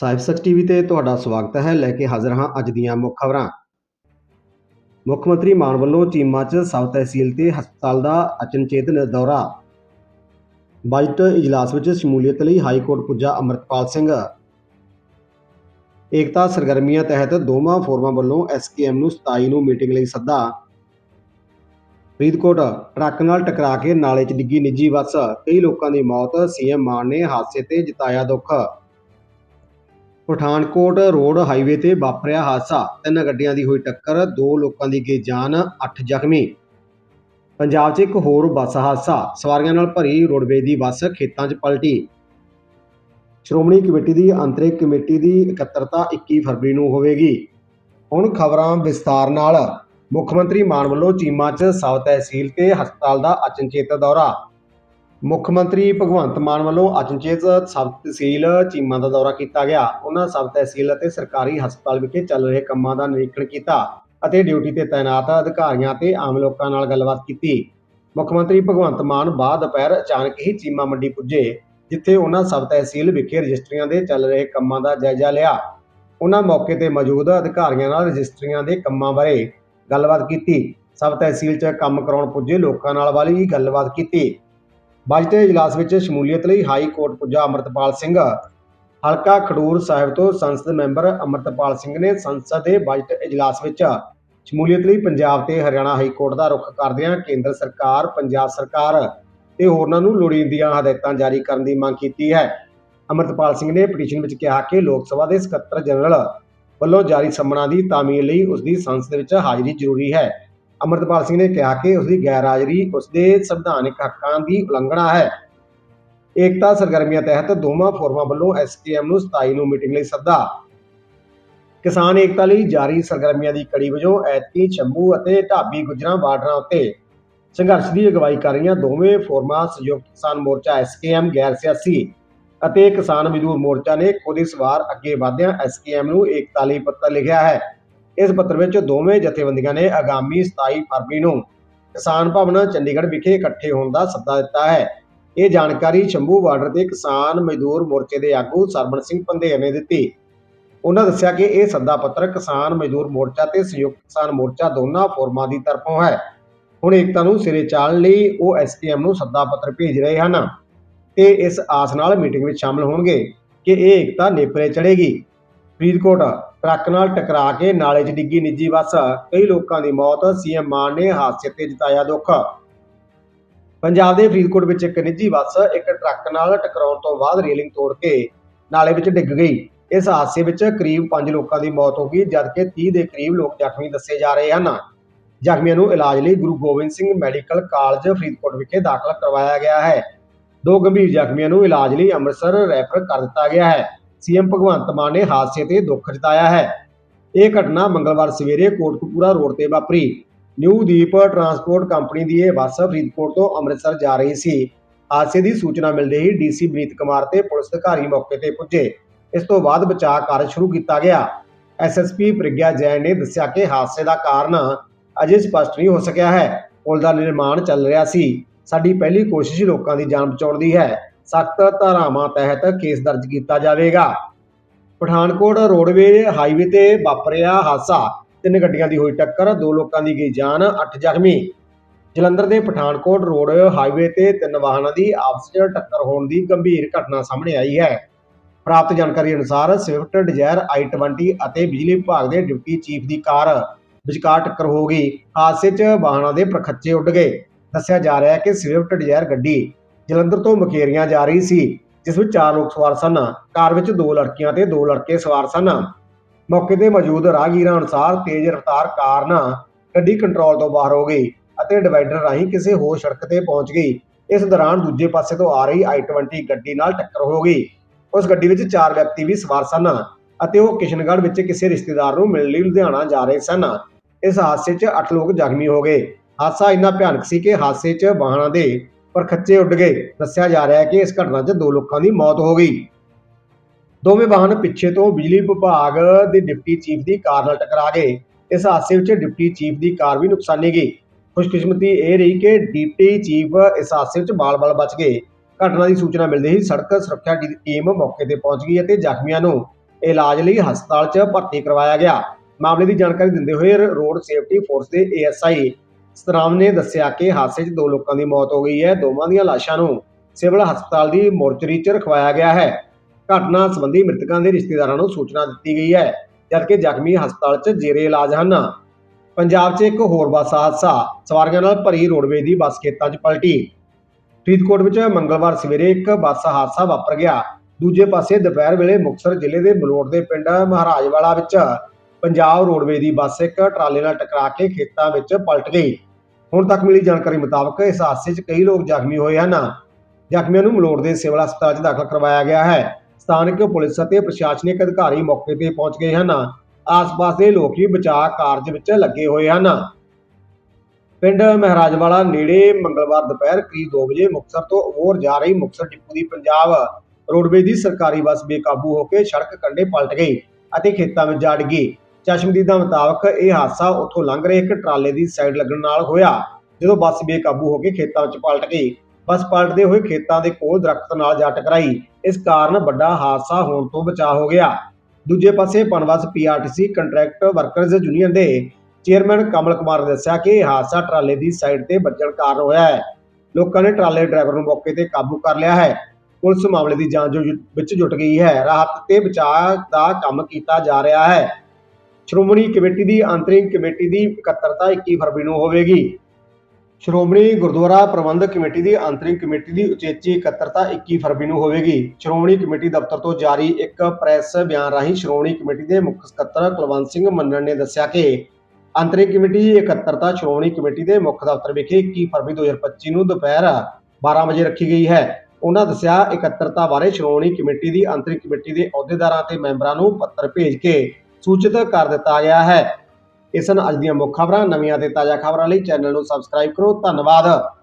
ਸਾਹਿਬ ਸੱਚ ਟੀਵੀ ਤੇ ਤੁਹਾਡਾ ਸਵਾਗਤ ਹੈ। ਲੈ ਕੇ ਹਾਜ਼ਰ ਹਾਂ ਅੱਜ ਦੀਆਂ ਮੁੱਖ ਖਬਰਾਂ। ਮੁੱਖ ਮੰਤਰੀ ਮਾਨ ਵੱਲੋਂ ਚੀਮਾ 'ਚ ਸਬ ਤਹਿਸੀਲ ਤੇ ਹਸਪਤਾਲ ਦਾ ਅਚਨਚੇਤ ਦੌਰਾ। ਬਜਟ ਇਜਲਾਸ ਵਿੱਚ ਸ਼ਮੂਲੀਅਤ ਲਈ ਹਾਈ ਕੋਰਟ ਪੁੱਜਾ ਅਮਰਤਪਾਲ ਸਿੰਘ। ਏਕਤਾ ਸਰਗਰਮੀਆਂ ਤਹਿਤ ਦੋਵਾਂ ਫੋਰਮਾਂ ਵੱਲੋਂ ਐਸਕੇਐਮ ਨੂੰ 27 ਨੂੰ ਮੀਟਿੰਗ ਲਈ ਸੱਦਾ। ਫਰੀਦਕੋਟ, ਟਰੱਕ ਨਾਲ ਟਕਰਾ ਕੇ ਨਾਲੇ 'ਚ ਡਿੱਗੀ ਨਿੱਜੀ ਬੱਸ। ਕਈ ਲੋਕਾਂ ਦੀ ਮੌਤ। ਸੀਐਮ ਮਾਨ ਨੇ ਹਾਦਸੇ ਤੇ ਜਤਾਇਆ ਦੁੱਖ। ਪਠਾਨਕੋਟ ਰੋਡ ਹਾਈਵੇ ਤੇ ਵਾਪਰਿਆ ਹਾਦਸਾ। ਤਿੰਨ ਗੱਡੀਆਂ ਦੀ ਹੋਈ ਟੱਕਰ, ਦੋ ਲੋਕਾਂ ਦੀ ਗਈ ਜਾਨ 8 ਜ਼ਖਮੀ। ਪੰਜਾਬ 'ਚ ਇੱਕ ਹੋਰ ਬੱਸ ਹਾਦਸਾ। ਸਵਾਰੀਆਂ ਨਾਲ ਭਰੀ ਰੋਡਵੇਜ ਦੀ ਬੱਸ ਖੇਤਾਂ 'ਚ ਪਲਟੀ। ਸ਼੍ਰੋਮਣੀ ਕਮੇਟੀ ਦੀ ਅੰਤਰਿਕ ਕਮੇਟੀ ਦੀ ਇਕੱਤਰਤਾ 21 ਫਰਵਰੀ ਨੂੰ ਹੋਵੇਗੀ। ਹੁਣ ਖਬਰਾਂ ਵਿਸਤਾਰ ਨਾਲ। ਮੁੱਖ ਮੰਤਰੀ ਮਾਨ ਵੱਲੋਂ ਚੀਮਾ 'ਚ ਸਬ ਤਹਿਸੀਲ ਤੇ ਹਸਪਤਾਲ ਦਾ ਅਚਨਚੇਤ ਦੌਰਾ। ਮੁੱਖ ਮੰਤਰੀ ਭਗਵੰਤ ਮਾਨ ਵੱਲੋਂ ਅਚਨਚੇਤ ਸਬ ਤਹਿਸੀਲ ਚੀਮਾ ਦਾ ਦੌਰਾ ਕੀਤਾ ਗਿਆ। ਉਹਨਾਂ ਸਬ ਤਹਿਸੀਲ ਅਤੇ ਸਰਕਾਰੀ ਹਸਪਤਾਲ ਵਿਖੇ ਚੱਲ ਰਹੇ ਕੰਮਾਂ ਦਾ ਨਿਰੀਖਣ ਕੀਤਾ ਅਤੇ ਡਿਊਟੀ ਤੇ ਤਾਇਨਾਤ ਅਧਿਕਾਰੀਆਂ ਤੇ ਆਮ ਲੋਕਾਂ ਨਾਲ ਗੱਲਬਾਤ ਕੀਤੀ। ਮੁੱਖ ਮੰਤਰੀ ਭਗਵੰਤ ਮਾਨ ਬਾਅਦ ਦੁਪਹਿਰ ਅਚਾਨਕ ਹੀ ਚੀਮਾ ਮੰਡੀ ਪੁੱਜੇ, ਜਿੱਥੇ ਉਹਨਾਂ ਸਬ ਤਹਿਸੀਲ ਵਿਖੇ ਰਜਿਸਟਰੀਆਂ ਦੇ ਚੱਲ ਰਹੇ ਕੰਮਾਂ ਦਾ ਜਾਇਜ਼ਾ ਲਿਆ। ਉਹਨਾਂ ਮੌਕੇ ਤੇ ਮੌਜੂਦ ਅਧਿਕਾਰੀਆਂ ਨਾਲ ਰਜਿਸਟਰੀਆਂ ਦੇ ਕੰਮਾਂ ਬਾਰੇ ਗੱਲਬਾਤ ਕੀਤੀ। ਸਬ ਤਹਿਸੀਲ 'ਚ ਕੰਮ ਕਰਾਉਣ ਪੁੱਜੇ ਲੋਕਾਂ ਨਾਲ ਵਾਲੀ ਗੱਲਬਾਤ ਕੀਤੀ। ਬਜਟ ਇਜਲਾਸ ਵਿੱਚ ਸ਼ਮੂਲੀਅਤ ਲਈ ਹਾਈ ਕੋਰਟ ਪੁੱਜਾ ਅਮਰਤਪਾਲ ਸਿੰਘ। ਹਲਕਾ ਖਡੂਰ ਸਾਹਿਬ ਤੋਂ ਸੰਸਦ ਮੈਂਬਰ ਅਮਰਤਪਾਲ ਸਿੰਘ ਨੇ ਸੰਸਦ ਦੇ ਬਜਟ ਇਜਲਾਸ ਵਿੱਚ ਸ਼ਮੂਲੀਅਤ ਲਈ ਪੰਜਾਬ ਤੇ ਹਰਿਆਣਾ ਹਾਈ ਕੋਰਟ ਦਾ ਰੁਖ ਕਰਦਿਆਂ ਕੇਂਦਰ ਸਰਕਾਰ, ਪੰਜਾਬ ਸਰਕਾਰ ਤੇ ਹੋਰਨਾਂ ਨੂੰ ਲੋੜੀਂਦੀਆਂ ਹਦਾਇਤਾਂ ਜਾਰੀ ਕਰਨ ਦੀ ਮੰਗ ਕੀਤੀ ਹੈ। ਅਮਰਤਪਾਲ ਸਿੰਘ ਨੇ ਪਟੀਸ਼ਨ ਵਿੱਚ ਕਿਹਾ ਕਿ ਲੋਕ ਸਭਾ ਦੇ ਸਕੱਤਰ ਜਨਰਲ ਵੱਲੋਂ ਜਾਰੀ ਸੰਮਣਾ ਦੀ ਤਾਮੀਲ ਲਈ ਉਸ ਦੀ ਸੰਸਦ ਵਿੱਚ ਹਾਜ਼ਰੀ ਜ਼ਰੂਰੀ ਹੈ। ਅਮਰਤਪਾਲ ਸਿੰਘ ਨੇ ਕਿਹਾ ਕਿ ਉਸ ਦੀ ਗੈਰ ਹਾਜ਼ਰੀ ਉਸ ਦੇ ਸੰਵਿਧਾਨਿਕ ਹੱਕਾਂ ਦੀ ਉਲੰਘਣਾ ਹੈ। ਏਕਤਾ ਸਰਗਰਮੀਆਂ ਤਹਿਤ ਦੋਵਾਂ ਫੋਰਮਾਂ ਵੱਲੋਂ ਐਸਕੇਐਮ ਨੂੰ 27 ਨੂੰ ਮੀਟਿੰਗ ਲਈ ਸੱਦਾ। ਕਿਸਾਨ ਏਕਤਾ ਲਈ ਜਾਰੀ ਸਰਗਰਮੀਆਂ ਦੀ ਕੜੀ ਵਜੋਂ ਐਤਕੀ ਚੰਬੂ ਅਤੇ ਢਾਬੀ ਗੁਜਰਾਂ ਬਾਰਡਰਾਂ ਉੱਤੇ ਸੰਘਰਸ਼ ਦੀ ਅਗਵਾਈ ਕਰ ਰਹੀਆਂ ਦੋਵੇਂ ਫੋਰਮਾਂ ਸੰਯੁਕਤ ਕਿਸਾਨ ਮੋਰਚਾ ਐਸਕੇਐਮ ਗੈਰ ਸਿਆਸੀ ਅਤੇ ਕਿਸਾਨ ਮਜ਼ਦੂਰ ਮੋਰਚਾ ਨੇ ਖੁਦ ਇਸ ਵਾਰ ਅੱਗੇ ਵਧਦਿਆਂ ਐਸਕੇਐਮ ਨੂੰ ਏਕਤਾ ਲਈ ਪੱਤਰ ਲਿਖਿਆ ਹੈ। ਇਸ ਪੱਤਰ ਵਿੱਚ ਦੋਵੇਂ ਜਥੇਬੰਦੀਆਂ ਨੇ ਆਗਾਮੀ 27 ਫਰਵਰੀ ਨੂੰ ਕਿਸਾਨ ਭਵਨ ਚੰਡੀਗੜ੍ਹ ਵਿਖੇ ਇਕੱਠੇ ਹੋਣ ਦਾ ਸੱਦਾ ਦਿੱਤਾ ਹੈ। ਇਹ ਜਾਣਕਾਰੀ ਸ਼ੰਭੂ ਬਾਰਡਰ ਤੇ ਕਿਸਾਨ ਮਜ਼ਦੂਰ ਮੋਰਚੇ ਦੇ ਆਗੂ ਸਰਬਣ ਸਿੰਘ ਪੰਧੇਰ ਨੇ ਦਿੱਤੀ। ਉਹਨਾਂ ਦੱਸਿਆ ਕਿ ਇਹ ਸੱਦਾ ਪੱਤਰ ਕਿਸਾਨ ਮਜ਼ਦੂਰ ਮੋਰਚਾ ਤੇ ਸੰਯੁਕਤ ਕਿਸਾਨ ਮੋਰਚਾ ਦੋਨਾਂ ਫੋਰਮਾਂ ਦੀ ਤਰਫੋਂ ਹੈ। ਹੁਣ ਏਕਤਾ ਨੂੰ ਸਿਰੇ ਚਾੜਨ ਲਈ ਉਹ ਐਸਪੀਐਮ ਨੂੰ ਸੱਦਾ ਪੱਤਰ ਭੇਜ ਰਹੇ ਹਨ ਤੇ ਇਸ ਆਸ ਨਾਲ ਮੀਟਿੰਗ ਵਿੱਚ ਸ਼ਾਮਲ ਹੋਣਗੇ ਕਿ ਇਹ ਏਕਤਾ ਨੇਪਰੇ ਚੜੇਗੀ ਫਰੀਦਕੋਟ ਟਰੱਕ ਨਾਲ ਟਕਰਾ ਕੇ ਨਾਲੇ 'ਚ ਡਿੱਗੀ ਨਿੱਜੀ ਬੱਸ। ਕਈ ਲੋਕਾਂ ਦੀ ਮੌਤ, ਸੀਐਮ ਮਾਨ ਨੇ ਹਾਦਸੇ ਤੇ ਜਤਾਇਆ ਦੁੱਖ। ਪੰਜਾਬ ਦੇ ਫਰੀਦਕੋਟ ਵਿੱਚ ਇੱਕ ਨਿੱਜੀ ਬੱਸ ਇੱਕ ਟਰੱਕ ਨਾਲ ਟਕਰਾਉਣ ਤੋਂ ਬਾਅਦ ਰੇਲਿੰਗ ਤੋੜ ਕੇ ਨਾਲੇ ਵਿੱਚ ਡਿੱਗ ਗਈ। ਇਸ ਹਾਦਸੇ ਵਿੱਚ ਕਰੀਬ 5 ਲੋਕਾਂ ਦੀ ਮੌਤ ਹੋ ਗਈ, ਜਦਕਿ 30 ਦੇ ਕਰੀਬ ਲੋਕ ਜ਼ਖਮੀ ਦੱਸੇ ਜਾ ਰਹੇ ਹਨ। ਜ਼ਖਮੀਆਂ ਨੂੰ ਇਲਾਜ ਲਈ ਗੁਰੂ ਗੋਬਿੰਦ ਸਿੰਘ ਮੈਡੀਕਲ ਕਾਲਜ ਫਰੀਦਕੋਟ ਵਿਖੇ ਦਾਖਲ ਕਰਵਾਇਆ ਗਿਆ ਹੈ। ਦੋ ਗੰਭੀਰ ਜ਼ਖਮੀਆਂ ਨੂੰ ਇਲਾਜ ਲਈ ਅੰਮ੍ਰਿਤਸਰ ਰੈਫਰ ਕਰ ਦਿੱਤਾ ਗਿਆ ਹੈ। ਸੀਐਮ ਭਗਵੰਤ ਮਾਨ ਨੇ ਹਾਦਸੇ ਤੇ ਦੁੱਖ ਜਤਾਇਆ ਹੈ। ਇਹ ਘਟਨਾ ਮੰਗਲਵਾਰ ਸਵੇਰੇ ਕੋਟਕਪੂਰਾ ਰੋਡ ਤੇ ਵਾਪਰੀ। ਨਿਊ ਦੀਪ ਟਰਾਂਸਪੋਰਟ ਕੰਪਨੀ ਦੀ ਇਹ ਬੱਸ ਫਰੀਦਕੋਟ ਤੋਂ ਅੰਮ੍ਰਿਤਸਰ ਜਾ ਰਹੀ ਸੀ। ਹਾਦਸੇ ਦੀ ਸੂਚਨਾ ਮਿਲਦੇ ਹੀ ਡੀਸੀ ਬਨੀਤ ਕੁਮਾਰ ਤੇ ਪੁਲਿਸ ਅਧਿਕਾਰੀ ਮੌਕੇ ਤੇ ਪੁੱਜੇ। ਇਸ ਤੋਂ ਬਾਅਦ ਬਚਾਅ ਕਾਰਜ ਸ਼ੁਰੂ ਕੀਤਾ ਗਿਆ। ਐਸਐਸਪੀ ਪ੍ਰਗਿਆ ਜੈਨ ਨੇ ਦੱਸਿਆ ਕਿ ਹਾਦਸੇ ਦਾ ਕਾਰਨ ਅਜੇ ਸਪਸ਼ਟ ਨਹੀਂ ਹੋ ਸਕਿਆ ਹੈ। ਪੁਲ ਦਾ ਨਿਰਮਾਣ ਚੱਲ ਰਿਹਾ ਸੀ। ਸਾਡੀ ਪਹਿਲੀ ਕੋਸ਼ਿਸ਼ ਲੋਕਾਂ ਦੀ ਜਾਨ ਬਚਾਉਣ ਦੀ ਹੈ। ਸਖਤ ਧਾਰਾਵਾਂ ਤਹਿਤ ਕੇਸ ਦਰਜ ਕੀਤਾ ਜਾਵੇਗਾ। ਪਠਾਨਕੋਟ ਰੋਡਵੇ ਹਾਈਵੇ ਤੇ ਵਾਪਰਿਆ ਹਾਦਸਾ। ਤਿੰਨ ਗੱਡੀਆਂ ਦੀ ਹੋਈ ਟੱਕਰ, ਦੋ ਲੋਕਾਂ ਦੀ ਗਈ ਜਾਨ 8 ਜ਼ਖਮੀ। ਜਲੰਧਰ ਦੇ ਪਠਾਨਕੋਟ ਰੋਡ ਹਾਈਵੇ ਤੇ ਤਿੰਨ ਵਾਹਨਾਂ ਦੀ ਆਪਸ ਵਿੱਚ ਟੱਕਰ ਹੋਣ ਦੀ ਗੰਭੀਰ ਘਟਨਾ ਸਾਹਮਣੇ ਆਈ ਹੈ। ਪ੍ਰਾਪਤ ਜਾਣਕਾਰੀ ਅਨੁਸਾਰ ਸਵਿਫਟ, ਡਿਜ਼ਾਇਰ i20 ਅਤੇ ਬਿਜਲੀ ਵਿਭਾਗ ਦੇ ਡਿਪਟੀ ਚੀਫ ਦੀ ਕਾਰ ਵਿਚਕਾਰ ਟੱਕਰ ਹੋ ਗਈ। ਹਾਦਸੇ 'ਚ ਵਾਹਨਾਂ ਦੇ ਪ੍ਰਖੱਚੇ ਉੱਡ ਗਏ। ਦੱਸਿਆ ਜਾ ਰਿਹਾ ਹੈ ਕਿ ਸਵਿਫਟ, ਡਿਜ਼ਾਇਰ ਗੱਡੀ ਜਲੰਧਰ ਤੋਂ ਮੁਕੇਰੀਆਂ ਜਾ ਰਹੀ ਸੀ, ਜਿਸ ਵਿੱਚ ਚਾਰ ਲੋਕ ਸਵਾਰ ਸਨ। ਕਾਰ ਵਿੱਚ ਦੋ ਲੜਕੀਆਂ ਤੇ ਦੋ ਲੜਕੇ ਸਵਾਰ ਸਨ। ਮੌਕੇ ਤੇ ਮੌਜੂਦ ਰਾਹਗੀਰਾਂ ਅਨੁਸਾਰ ਤੇਜ਼ ਰਫ਼ਤਾਰ ਕਾਰਨ ਗੱਡੀ ਕੰਟਰੋਲ ਤੋਂ ਬਾਹਰ ਹੋ ਗਈ ਅਤੇ ਡਿਵਾਈਡਰ ਰਾਹੀਂ ਕਿਸੇ ਹੋਰ ਸੜਕ ਤੇ ਪਹੁੰਚ ਗਈ। ਇਸ ਦੌਰਾਨ ਦੂਜੇ ਪਾਸੇ ਤੋਂ ਆ ਰਹੀ i20 ਗੱਡੀ ਨਾਲ ਟੱਕਰ ਹੋ ਗਈ। ਉਸ ਗੱਡੀ ਵਿੱਚ ਚਾਰ ਵਿਅਕਤੀ ਵੀ ਸਵਾਰ ਸਨ ਅਤੇ ਉਹ ਕਿਸ਼ਨਗੜ੍ਹ ਵਿੱਚ ਕਿਸੇ ਰਿਸ਼ਤੇਦਾਰ ਨੂੰ ਮਿਲਣ ਲਈ ਲੁਧਿਆਣਾ ਜਾ ਰਹੇ ਸਨ। ਇਸ ਹਾਦਸੇ 'ਚ 8 ਲੋਕ ਜ਼ਖਮੀ ਹੋ ਗਏ। ਹਾਦਸਾ ਇੰਨਾ ਭਿਆਨਕ ਸੀ ਕਿ ਹਾਦਸੇ 'ਚ ਵਾਹਨਾਂ ਦੇ ਪਰਖੱਚੇ ਉੱਡ ਗਏ। ਦੱਸਿਆ ਜਾ ਰਿਹਾ ਹੈ ਕਿ ਇਸ ਘਟਨਾ 'ਚ ਦੋ ਲੋਕਾਂ ਦੀ ਮੌਤ ਹੋ ਗਈ। ਦੋਵੇਂ ਵਾਹਨ ਪਿੱਛੇ ਤੋਂ ਬਿਜਲੀ ਵਿਭਾਗ ਦੇ ਡਿਪਟੀ ਚੀਫ ਦੀ ਕਾਰ ਨਾਲ ਟਕਰਾ ਗਏ। ਇਸ ਹਾਦਸੇ ਵਿੱਚ ਡਿਪਟੀ ਚੀਫ ਦੀ ਕਾਰ ਵੀ ਨੁਕਸਾਨੀ ਗਈ। ਖੁਸ਼ਕਿਸਮਤੀ ਇਹ ਰਹੀ ਕਿ ਡਿਪਟੀ ਚੀਫ ਇਸ ਹਾਦਸੇ ਵਿੱਚ ਬਾਲ-ਬਾਲ ਬਚ ਗਏ। ਘਟਨਾ ਦੀ ਸੂਚਨਾ ਮਿਲਦੇ ਹੀ ਸੜਕ ਸੁਰੱਖਿਆ ਟੀਮ ਮੌਕੇ ਤੇ ਪਹੁੰਚ ਗਈ ਅਤੇ ਜ਼ਖਮੀਆਂ ਨੂੰ ਇਲਾਜ ਲਈ ਹਸਪਤਾਲ 'ਚ ਭਰਤੀ ਕਰਵਾਇਆ ਗਿਆ। ਮਾਮਲੇ ਦੀ ਜਾਣਕਾਰੀ ਦਿੰਦੇ ਹੋਏ ਰੋਡ ਸੇਫਟੀ ਫੋਰਸ ਦੇ ਏਐਸਆਈ ਸਤਰਾਮ ਨੇ ਦੱਸਿਆ ਕਿ ਹਾਦਸੇ 'ਚ ਦੋ ਲੋਕਾਂ ਦੀ ਮੌਤ ਹੋ ਗਈ ਹੈ। ਦੋਵਾਂ ਦੀਆਂ ਲਾਸ਼ਾਂ ਨੂੰ ਸਿਵਲ ਹਸਪਤਾਲ ਦੀ ਮੋਰਚਰੀ 'ਚ ਰਖਵਾਇਆ ਗਿਆ ਹੈ। ਘਟਨਾ ਸੰਬੰਧੀ ਮ੍ਰਿਤਕਾਂ ਦੇ ਰਿਸ਼ਤੇਦਾਰਾਂ ਨੂੰ ਸੂਚਨਾ ਦਿੱਤੀ ਗਈ ਹੈ, ਜਦਕਿ ਜ਼ਖਮੀ ਹਸਪਤਾਲ 'ਚ ਜੇਰੇ ਇਲਾਜ ਹਨ। ਪੰਜਾਬ 'ਚ ਇੱਕ ਹੋਰ ਬੱਸ ਹਾਦਸਾ ਸਵਾਰੀਆਂ ਨਾਲ ਭਰੀ ਰੋਡਵੇਜ਼ ਦੀ ਬੱਸ ਖੇਤਾਂ 'ਚ ਪਲਟੀ। ਫਰੀਦਕੋਟ ਵਿੱਚ ਮੰਗਲਵਾਰ ਸਵੇਰੇ ਇੱਕ ਬੱਸ ਹਾਦਸਾ ਵਾਪਰ ਗਿਆ। ਦੂਜੇ ਪਾਸੇ ਦੁਪਹਿਰ ਵੇਲੇ ਮੁਕਤਸਰ ਜ਼ਿਲ੍ਹੇ ਦੇ ਬਲੋੜ ਦੇ ਪਿੰਡ ਮਹਾਰਾਜਵਾਲਾ ਵਿੱਚ ਪੰਜਾਬ ਰੋਡਵੇਜ਼ ਦੀ ਬੱਸ ਇੱਕ ਟਰਾਲੇ ਨਾਲ ਟਕਰਾ ਕੇ ਖੇਤਾਂ ਵਿੱਚ ਪਲਟ ਗਈ। ਹੁਣ ਤੱਕ ਮਿਲੀ ਜਾਣਕਾਰੀ ਮੁਤਾਬਕ ਇਸ ਹਾਦਸੇ 'ਚ ਕਈ ਲੋਕ ਜ਼ਖਮੀ ਹੋਏ ਹਨ। ਜ਼ਖਮੀਆਂ ਨੂੰ ਮਲੋੜ ਦੇ ਸਿਵਲ ਹਸਪਤਾਲ 'ਚ ਦਾਖਲ ਕਰਵਾਇਆ ਗਿਆ ਹੈ। ਸਥਾਨਕ ਪੁਲਿਸ ਅਤੇ ਪ੍ਰਸ਼ਾਸਨਿਕ ਅਧਿਕਾਰੀ ਮੌਕੇ ਤੇ ਪਹੁੰਚ ਗਏ ਹਨ। ਆਸ-ਪਾਸ ਦੇ ਲੋਕ ਵੀ ਬਚਾਅ ਕਾਰਜ ਵਿੱਚ ਲੱਗੇ ਹੋਏ ਹਨ। ਪਿੰਡ ਮਹਾਰਾਜਵਾਲਾ ਨੇੜੇ ਮੰਗਲਵਾਰ ਦੁਪਹਿਰ ਕਰੀਬ 2 ਵਜੇ ਮੁਕਤਸਰ ਤੋਂ ਹੋਰ ਜਾ ਰਹੀ ਮੁਕਤਸਰ ਡਿਪੂ ਦੀ ਪੰਜਾਬ ਰੋਡਵੇਜ਼ ਦੀ ਸਰਕਾਰੀ ਬੱਸ ਬੇਕਾਬੂ ਹੋ ਕੇ ਸੜਕ ਕੰਢੇ ਪਲਟ ਗਈ ਅਤੇ ਖੇਤਾਂ ਵਿੱਚ ਜਾ ਡਿੱਗੀ ਚਸ਼ਮਦੀਦਾਂ ਮੁਤਾਬਕ ਇਹ ਹਾਦਸਾ ਉੱਥੋਂ ਲੰਘ ਰਹੇ, ਇੱਕ ਟਰਾਲੇ ਦੀ ਸਾਈਡ ਲੱਗਣ ਨਾਲ ਹੋਇਆ, ਜਦੋਂ ਬੱਸ ਬੇਕਾਬੂ ਹੋ ਕੇ ਖੇਤਾਂ ਵਿੱਚ ਪਲਟ ਗਈ। ਬੱਸ ਪਲਟਦੇ ਹੋਏ ਖੇਤਾਂ ਦੇ ਕੋਲ ਦਰਖਤ ਨਾਲ ਜਾ ਟਕਰਾਈ। ਇਸ ਕਾਰਨ ਵੱਡਾ ਹਾਦਸਾ ਹੋਣ ਤੋਂ ਬਚਾ ਹੋ ਗਿਆ। ਦੂਜੇ ਪਾਸੇ Punbus PRTC contract workers union ਦੇ ਚੇਅਰਮੈਨ ਕਮਲ ਕੁਮਾਰ ਨੇ ਦੱਸਿਆ ਕਿ ਇਹ ਹਾਦਸਾ ਟਰਾਲੇ ਦੀ ਸਾਈਡ ਤੇ ਵੱਜਣ ਕਾਰਨ ਹੋਇਆ ਹੈ। ਲੋਕਾਂ ਨੇ ਟਰਾਲੇ ਡਰਾਈਵਰ ਨੂੰ ਮੌਕੇ ਤੇ ਕਾਬੂ ਕਰ ਲਿਆ ਹੈ। ਪੁਲਿਸ ਮਾਮਲੇ ਦੀ ਜਾਂਚ ਵਿੱਚ ਜੁਟ ਗਈ ਹੈ। ਰਾਹਤ ਤੇ ਬਚਾਅ ਦਾ ਕੰਮ ਕੀਤਾ ਜਾ ਰਿਹਾ ਹੈ। ਸ਼੍ਰੋਮਣੀ ਕਮੇਟੀ ਦੀ ਅੰਤਰਿਮ ਕਮੇਟੀ ਦੀ ਇਕੱਤਰਤਾ 21 ਫਰਵਰੀ ਨੂੰ ਹੋਵੇਗੀ। ਸ਼੍ਰੋਮਣੀ ਗੁਰਦੁਆਰਾ ਪ੍ਰਬੰਧਕ ਕਮੇਟੀ ਦੀ ਅੰਤਰਿਮ ਕਮੇਟੀ ਦੀ ਉਚੇਚੀ ਇਕੱਤਰਤਾ 21 ਫਰਵਰੀ ਨੂੰ ਹੋਵੇਗੀ। ਸ਼੍ਰੋਮਣੀ ਕਮੇਟੀ ਦਫ਼ਤਰ ਤੋਂ ਜਾਰੀ ਇੱਕ ਪ੍ਰੈਸ ਬਿਆਨ ਰਾਹੀਂ ਸ਼੍ਰੋਮਣੀ ਕਮੇਟੀ ਦੇ ਮੁੱਖ ਸਕੱਤਰ ਕੁਲਵੰਤ ਸਿੰਘ ਮੰਨਣ ਨੇ ਦੱਸਿਆ ਕਿ ਅੰਤਰਿਮ ਕਮੇਟੀ ਦੀ ਇਕੱਤਰਤਾ ਸ਼੍ਰੋਮਣੀ ਕਮੇਟੀ ਦੇ ਮੁੱਖ ਦਫ਼ਤਰ ਵਿਖੇ 21 ਫਰਵਰੀ 2025 ਨੂੰ ਦੁਪਹਿਰ 12 ਵਜੇ ਰੱਖੀ ਗਈ ਹੈ। ਉਹਨਾਂ ਦੱਸਿਆ, ਇਕੱਤਰਤਾ ਬਾਰੇ ਸ਼੍ਰੋਮਣੀ ਕਮੇਟੀ ਦੀ ਅੰਤਰਿਮ ਕਮੇਟੀ ਦੇ ਅਹੁਦੇਦਾਰਾਂ ਤੇ ਮੈਂਬਰਾਂ ਨੂੰ ਪੱਤਰ ਭੇਜ ਕੇ ਸੂਚਿਤ ਕਰ ਦਿੱਤਾ ਗਿਆ ਹੈ। ਇਹ ਸਨ ਅੱਜ ਦੀਆਂ ਮੁੱਖ ਖਬਰਾਂ, ਨਵੀਆਂ ਤੇ ਤਾਜ਼ਾ ਖਬਰਾਂ ਲਈ ਚੈਨਲ ਨੂੰ ਸਬਸਕ੍ਰਾਈਬ ਕਰੋ। ਧੰਨਵਾਦ।